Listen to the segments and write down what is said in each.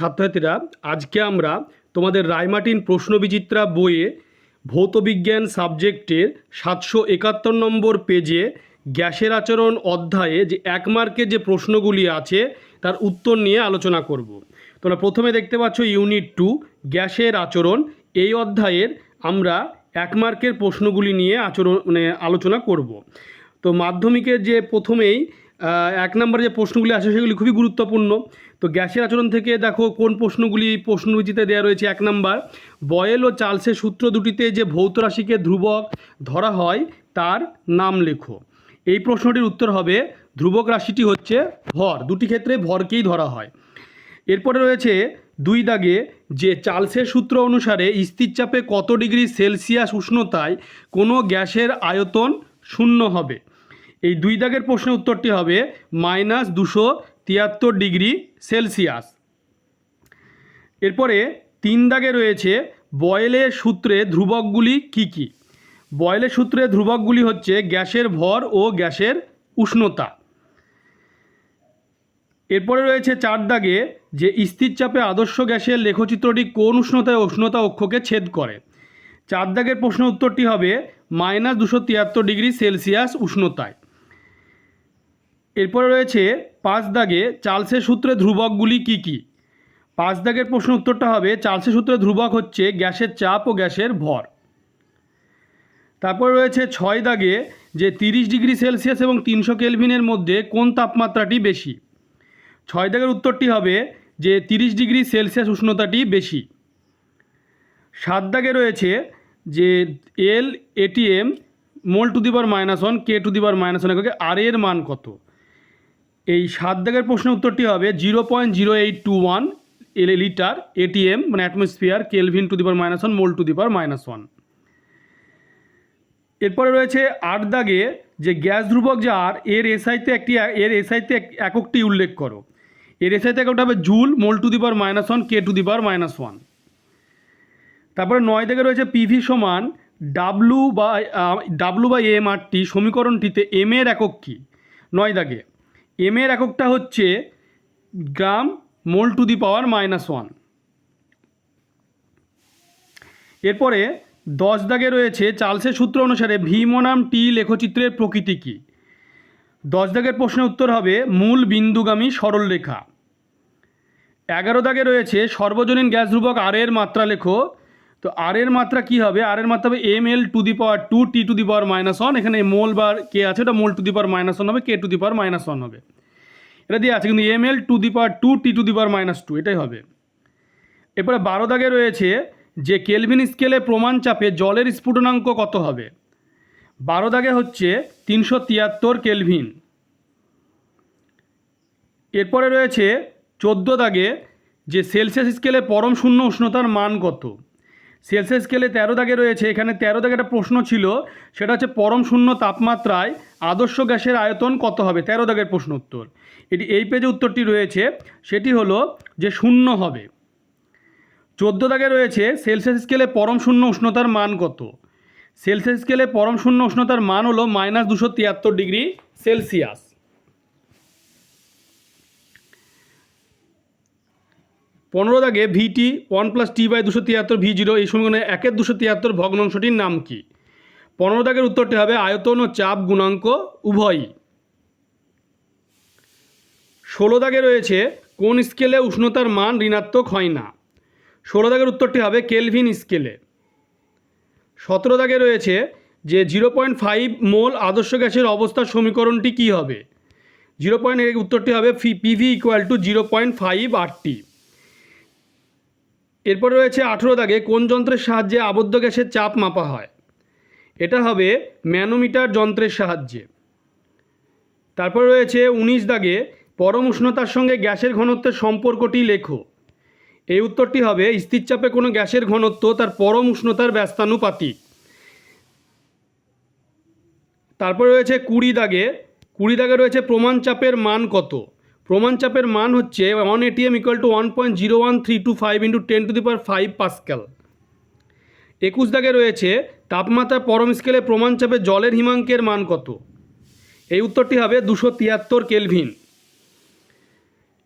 ছাত্রছাত্রীরা, আজকে আমরা তোমাদের রায়মার্টিন প্রশ্নবিচিত্রা বইয়ে ভৌতবিজ্ঞান সাবজেক্টের সাতশো একাত্তর নম্বর পেজে গ্যাসের আচরণ অধ্যায়ে যে এক মার্কের যে প্রশ্নগুলি আছে, তার উত্তর নিয়ে আলোচনা করব। তোমরা প্রথমে দেখতে পাচ্ছ ইউনিট টু, গ্যাসের আচরণ। এই অধ্যায়ের আমরা এক মার্কের প্রশ্নগুলি নিয়ে আচরণ মানে আলোচনা করব। তো মাধ্যমিকের যে প্রথমেই এক নম্বরে যে প্রশ্নগুলি আছে সেগুলি খুবই গুরুত্বপূর্ণ। তো গ্যাসের আচরণ থেকে দেখো কোন প্রশ্নগুলি প্রশ্নবিচিতে দেওয়া রয়েছে এক নম্বর। বয়েল ও চার্লসের সূত্র দুটিতে যে ভৌত রাশিকে ধ্রুবক ধরা হয়, তার নাম লেখো। এই প্রশ্নটির উত্তর হবে, ধ্রুবক রাশিটি হচ্ছে ভর। দুটি ক্ষেত্রে ভরকেই ধরা হয়। এরপরে রয়েছে দুই দাগে যে চার্লসের সূত্র অনুসারে স্থির চাপে কত ডিগ্রি সেলসিয়াস উষ্ণতায় কোনো গ্যাসের আয়তন শূন্য হবে। এই দুই দাগের প্রশ্নের উত্তরটি হবে মাইনাস দুশো তিয়াত্তর ডিগ্রি সেলসিয়াস। এরপরে তিন দাগে রয়েছে বয়েলের সূত্রে ধ্রুবকগুলি কি কি? বয়েলের সূত্রে ধ্রুবকগুলি হচ্ছে গ্যাসের ভর ও গ্যাসের উষ্ণতা। এরপরে রয়েছে চার দাগে যে স্থির চাপে আদর্শ গ্যাসের লেখচিত্রটি কোন উষ্ণতায় উষ্ণতা অক্ষকে ছেদ করে? চার দাগের প্রশ্ন উত্তরটি হবে মাইনাস দুশো তিয়াত্তর ডিগ্রি সেলসিয়াস উষ্ণতায়। এরপরে রয়েছে পাঁচ দাগে চার্লসের সূত্রে ধ্রুবকগুলি কি কি? পাঁচ দাগের প্রশ্ন উত্তরটা হবে, চার্লসের সূত্রে ধ্রুবক হচ্ছে গ্যাসের চাপ ও গ্যাসের ভর। তারপরে রয়েছে ছয় দাগে যে তিরিশ ডিগ্রি সেলসিয়াস এবং তিনশো কেলভিনের মধ্যে কোন তাপমাত্রাটি বেশি? ছয় দাগের উত্তরটি হবে যে তিরিশ ডিগ্রি সেলসিয়াস উষ্ণতাটি বেশি। সাত দাগে রয়েছে যে L atm mole to the power minus one K to the power minus one আর এর মান কত? এই সাত দাগের প্রশ্নের উত্তরটি হবে zero point zero eight two one L litre atm মানে atmosphere kelvin to the power minus one mole to the power minus one এরপরে রয়েছে আট দাগে যে গ্যাস ধ্রুবক যে আর এর এসআইতে একটি এর এসআইতে এককটি উল্লেখ করো। এর এসআইতে এককটা হবে joule mole to the power minus one K to the power minus one তারপরে নয় দাগে রয়েছে পিভি সমান ডাব্লু বা ডাব্লু বা এম আরটি সমীকরণটিতে এম এর একক কী? নয় দাগে। এম এর এককটা হচ্ছে gram mole to the power minus one. এরপরে দশ দাগে রয়েছে চার্লসের সূত্র অনুসারে ভি মনাম টি লেখচিত্রের প্রকৃতি কী? দশ দাগের প্রশ্নের উত্তর হবে মূল বিন্দুগামী সরলরেখা এগারো দাগে রয়েছে সর্বজনীন গ্যাস ধ্রুবক আর এর মাত্রা লেখো তো আর এর মাত্রা কি হবে? আর এর মাত্রা হবে M L to the power two T to the power minus one এখানে মোল বার কে আছে, ওটা mole to the power minus one হবে K to the power minus one হবে। এটা দিয়ে আছে কিন্তু M L to the power two T to the power minus two এটাই হবে। এরপরে বারো দাগে রয়েছে যে কেলভিন স্কেলে প্রমাণ চাপে জলের স্ফুটনাঙ্ক কত হবে? বারো দাগে হচ্ছে তিনশো তিয়াত্তর কেলভিন এরপরে রয়েছে চোদ্দ দাগে যে সেলসিয়াস স্কেলে পরম শূন্য উষ্ণতার মান কত? সেলসিয়াস স্কেলে তেরো দাগে রয়েছে। এখানে তেরো দাগে একটা প্রশ্ন ছিল, সেটা হচ্ছে পরম শূন্য তাপমাত্রায় আদর্শ গ্যাসের আয়তন কত হবে? তেরো দাগের প্রশ্ন উত্তর। এটি, এই পেজে উত্তরটি রয়েছে, সেটি হলো যে শূন্য হবে। চোদ্দ দাগে রয়েছে, সেলসিয়াস স্কেলে পরম শূন্য উষ্ণতার মান কত? সেলসিয়াস স্কেলে পরম শূন্য উষ্ণতার মান হলো মাইনাস দুশো তিয়াত্তর ডিগ্রি সেলসিয়াস। পনেরো দাগে VT one plus T by দুশো তিয়াত্তর ভি জিরো এই সমীকরণে একের দুশো তিয়াত্তর ভগ্নাংশটির নাম কি? পনেরো দাগের উত্তরটি হবে আয়তন ও চাপ গুণাঙ্ক উভয়ই। ষোলো দাগে রয়েছে, কোন স্কেলে উষ্ণতার মান ঋণাত্মক হয় না? ষোলো দাগের উত্তরটি হবে কেলভিন স্কেলে। সতেরো দাগে রয়েছে যে জিরো পয়েন্ট ফাইভ মোল আদর্শ গ্যাসের অবস্থার সমীকরণটি কী হবে? জিরো পয়েন্ট এর উত্তরটি হবে ফি PV equal to zero point five RT এরপরে রয়েছে আঠেরো দাগে কোন যন্ত্রের সাহায্যে আবদ্ধ গ্যাসের চাপ মাপা হয়? এটা হবে ম্যানোমিটার যন্ত্রের সাহায্যে। তারপর রয়েছে উনিশ দাগে পরম উষ্ণতার সঙ্গে গ্যাসের ঘনত্বের সম্পর্কটি লেখো। এই উত্তরটি হবে, স্থির চাপে কোনো গ্যাসের ঘনত্ব তার পরম উষ্ণতার ব্যস্তানুপাতিক। তারপর রয়েছে কুড়ি দাগে কুড়ি দাগে রয়েছে প্রমাণ চাপের মান কত? প্রমাণ চাপের মান হচ্ছে one atm equal to one point zero one three two five into ten to the power five pascal একুশ দাগে রয়েছে, তাপমাত্রা পরম স্কেলে প্রমাণ চাপে জলের হিমাঙ্কের মান কত? এই উত্তরটি হবে দুশো তিয়াত্তর কেলভিন।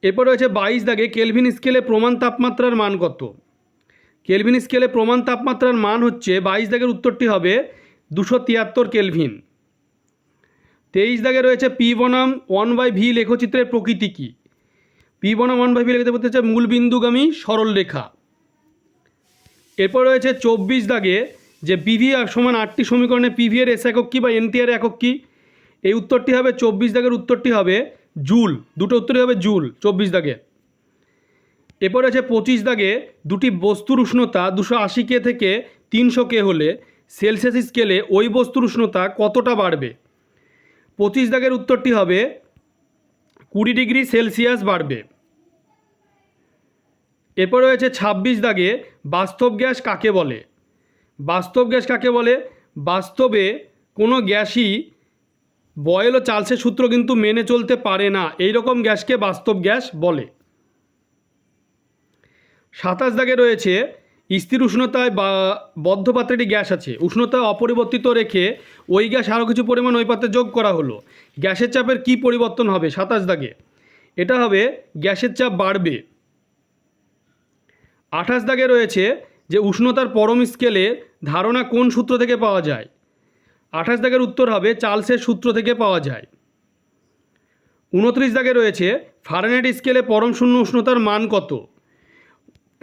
এরপর রয়েছে বাইশ দাগে কেলভিন স্কেলে প্রমাণ তাপমাত্রার মান কত? কেলভিন স্কেলে প্রমাণ তাপমাত্রার মান হচ্ছে, বাইশ দাগের উত্তরটি হবে দুশো তিয়াত্তর কেলভিন। তেইশ দাগে রয়েছে পি বনাম ওয়ান বাই ভি লেখচিত্রের প্রকৃতি কী? পি বনাম ওয়ান বাই ভি লেখাতে বলতে হচ্ছে মূল বিন্দুগামী সরল রেখা। এরপর রয়েছে চব্বিশ দাগে যে পিভি সমান আটটি সমীকরণে পিভি এর এস একক কী বা এনটিআর একক কী? এই উত্তরটি হবে চব্বিশ দাগের উত্তরটি হবে জুল। দুটো উত্তরই হবে জুল চব্বিশ দাগে। এরপর আছে পঁচিশ দাগে দুটি বস্তুর উষ্ণতা দুশো আশি কে থেকে তিনশো কে হলে সেলসিয়াস স্কেলে ওই বস্তুর উষ্ণতা কতটা বাড়বে? পঁচিশ দাগের উত্তরটি হবে কুড়ি ডিগ্রি সেলসিয়াস বাড়বে। এরপর রয়েছে ছাব্বিশ দাগে বাস্তব গ্যাস কাকে বলে? বাস্তব গ্যাস কাকে বলে? বাস্তবে কোনো গ্যাসই বয়েল ও চার্লসের সূত্র কিন্তু মেনে চলতে পারে না। এই রকম গ্যাসকে বাস্তব গ্যাস বলে। সাতাশ দাগে রয়েছে স্থির উষ্ণতায় বা বদ্ধ পাত্রে একটি গ্যাস আছে। উষ্ণতা অপরিবর্তিত রেখে ওই গ্যাস আরও কিছু পরিমাণ ওই পাত্রে যোগ করা হলো। গ্যাসের চাপের কি পরিবর্তন হবে সাতাশ দাগে? এটা হবে গ্যাসের চাপ বাড়বে। আঠাশ দাগে রয়েছে যে উষ্ণতার পরম স্কেলে ধারণা কোন সূত্র থেকে পাওয়া যায়? আঠাশ দাগের উত্তর হবে চার্লসের সূত্র থেকে পাওয়া যায়। উনত্রিশ দাগে রয়েছে ফারেনহাইট স্কেলে পরম শূন্য উষ্ণতার মান কত?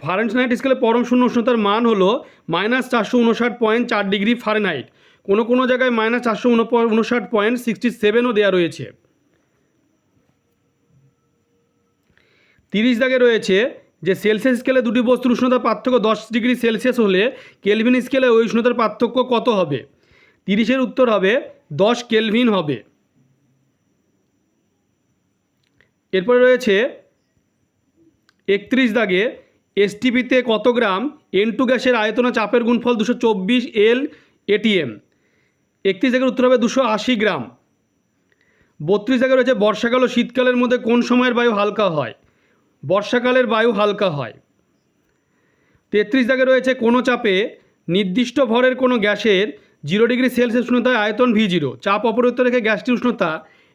ফারেনহাইট স্কেলে পরম শূন্য উষ্ণতার মান হলো মাইনাস চারশো উনষাট পয়েন্ট চার ডিগ্রি ফারেনহাইট কোনো কোনো জায়গায় মাইনাস চারশো উনষাট পয়েন্ট সিক্সটি সেভেনও দেওয়া রয়েছে। তিরিশ দাগে রয়েছে যে সেলসিয়াস স্কেলে দুটি বস্তুর উষ্ণতার পার্থক্য দশ ডিগ্রি সেলসিয়াস হলে কেলভিন স্কেলে ওই উষ্ণতার পার্থক্য কত হবে? তিরিশের উত্তর হবে দশ কেলভিন হবে। এরপরে রয়েছে একত্রিশ দাগে এসটিপিতে কত গ্রাম? এন টু গ্যাসের আয়তন চাপের গুণফল দুশো চব্বিশ এল এটিএম একত্রিশ দাগের উত্তর হবে দুশো আশি গ্রাম। বত্রিশ দাগে রয়েছে বর্ষাকাল ও শীতকালের মধ্যে কোন সময়ের বায়ু হালকা হয়? বর্ষাকালের বায়ু হালকা হয়। তেত্রিশ দাগে রয়েছে কোনো চাপে নির্দিষ্ট ভরের কোনো গ্যাসের জিরো ডিগ্রি সেলসিয়াস উষ্ণতায় আয়তন ভি জিরো চাপ অপরিবর্তিত রেখে গ্যাসটির উষ্ণতা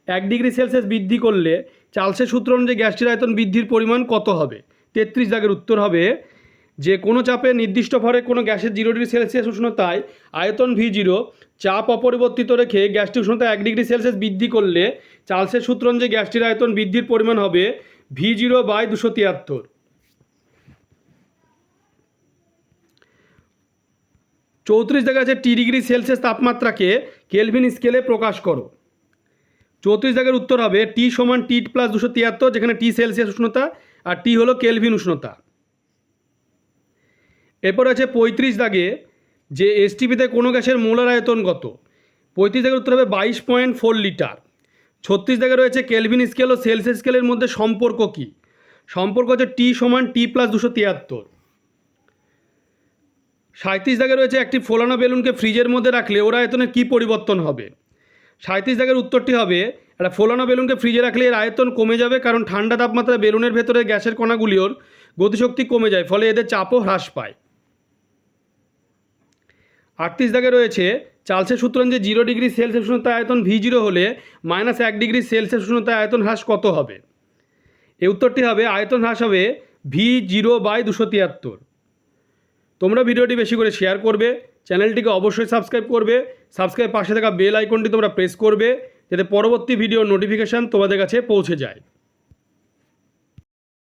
এক ডিগ্রি সেলসিয়াস বৃদ্ধি করলে চার্লসের সূত্র অনুযায়ী গ্যাসটির আয়তন বৃদ্ধির পরিমাণ কত হবে? তেত্রিশ দাগের উত্তর হবে যে কোনো চাপে নির্দিষ্ট ভরে কোনো গ্যাসের জিরো ডিগ্রি সেলসিয়াস উষ্ণতায় আয়তন ভি জিরো, চাপ অপরিবর্তিত রেখে গ্যাসটির উষ্ণতা এক ডিগ্রি সেলসিয়াস বৃদ্ধি করলে চার্লসের সূত্র অনুযায়ী গ্যাসটির আয়তন বৃদ্ধির পরিমাণ হবে ভি জিরো বাই দুশো তিয়াত্তর। চৌত্রিশ দেখা আছে টি ডিগ্রি সেলসিয়াস তাপমাত্রাকে কেলভিন স্কেলে প্রকাশ করো। চৌত্রিশ দাগের উত্তর হবে টি সমান টি প্লাস দুশো তিয়াত্তর, যেখানে টি সেলসিয়াস উষ্ণতা আর টি হলো কেলভিন উষ্ণতা। এরপর আছে পঁয়ত্রিশ দাগে যে এসটিপিতে কোনো গ্যাসের মোলার আয়তন কত? পঁয়ত্রিশ দাগের উত্তর হবে বাইশ পয়েন্ট ফোর লিটার। ছত্রিশ দাগে রয়েছে কেলভিন স্কেল ও সেলসিয়াস স্কেলের মধ্যে সম্পর্ক কী? সম্পর্ক হচ্ছে টি সমান টি প্লাস দুশো তিয়াত্তর। সাঁত্রিশ দাগে রয়েছে একটি ফোলানো বেলুনকে ফ্রিজের মধ্যে রাখলে ওর আয়তনের কী পরিবর্তন হবে? সাঁত্রিশ দাগের উত্তরটি হবে একটা ফোলানো বেলুনকে ফ্রিজে রাখলে এর আয়তন কমে যাবে কারণ ঠান্ডা তাপমাত্রায় বেলুনের ভেতরে গ্যাসের কণাগুলির গতিশক্তি কমে যায়, ফলে এদের চাপও হ্রাস পায়। আটত্রিশ দাগে রয়েছে, চার্লসের সূত্র যে জিরো ডিগ্রি সেলসিয়াস উষ্ণতা আয়তন ভি জিরো হলে মাইনাস এক ডিগ্রি সেলসিয়াস উষ্ণতা আয়তন হ্রাস কত হবে? এই উত্তরটি হবে, আয়তন হ্রাস হবে ভি জিরো বাই দুশো তিয়াত্তর। তোমরা ভিডিওটি বেশি করে শেয়ার করবে, চ্যানেলটিকে অবশ্যই সাবস্ক্রাইব করবে, সাবস্ক্রাইব পাশে থাকা বেল আইকনটি তোমরা প্রেস করবে যাতে পরবর্তী ভিডিও নোটিফিকেশান তোমাদের কাছে পৌঁছে যায়।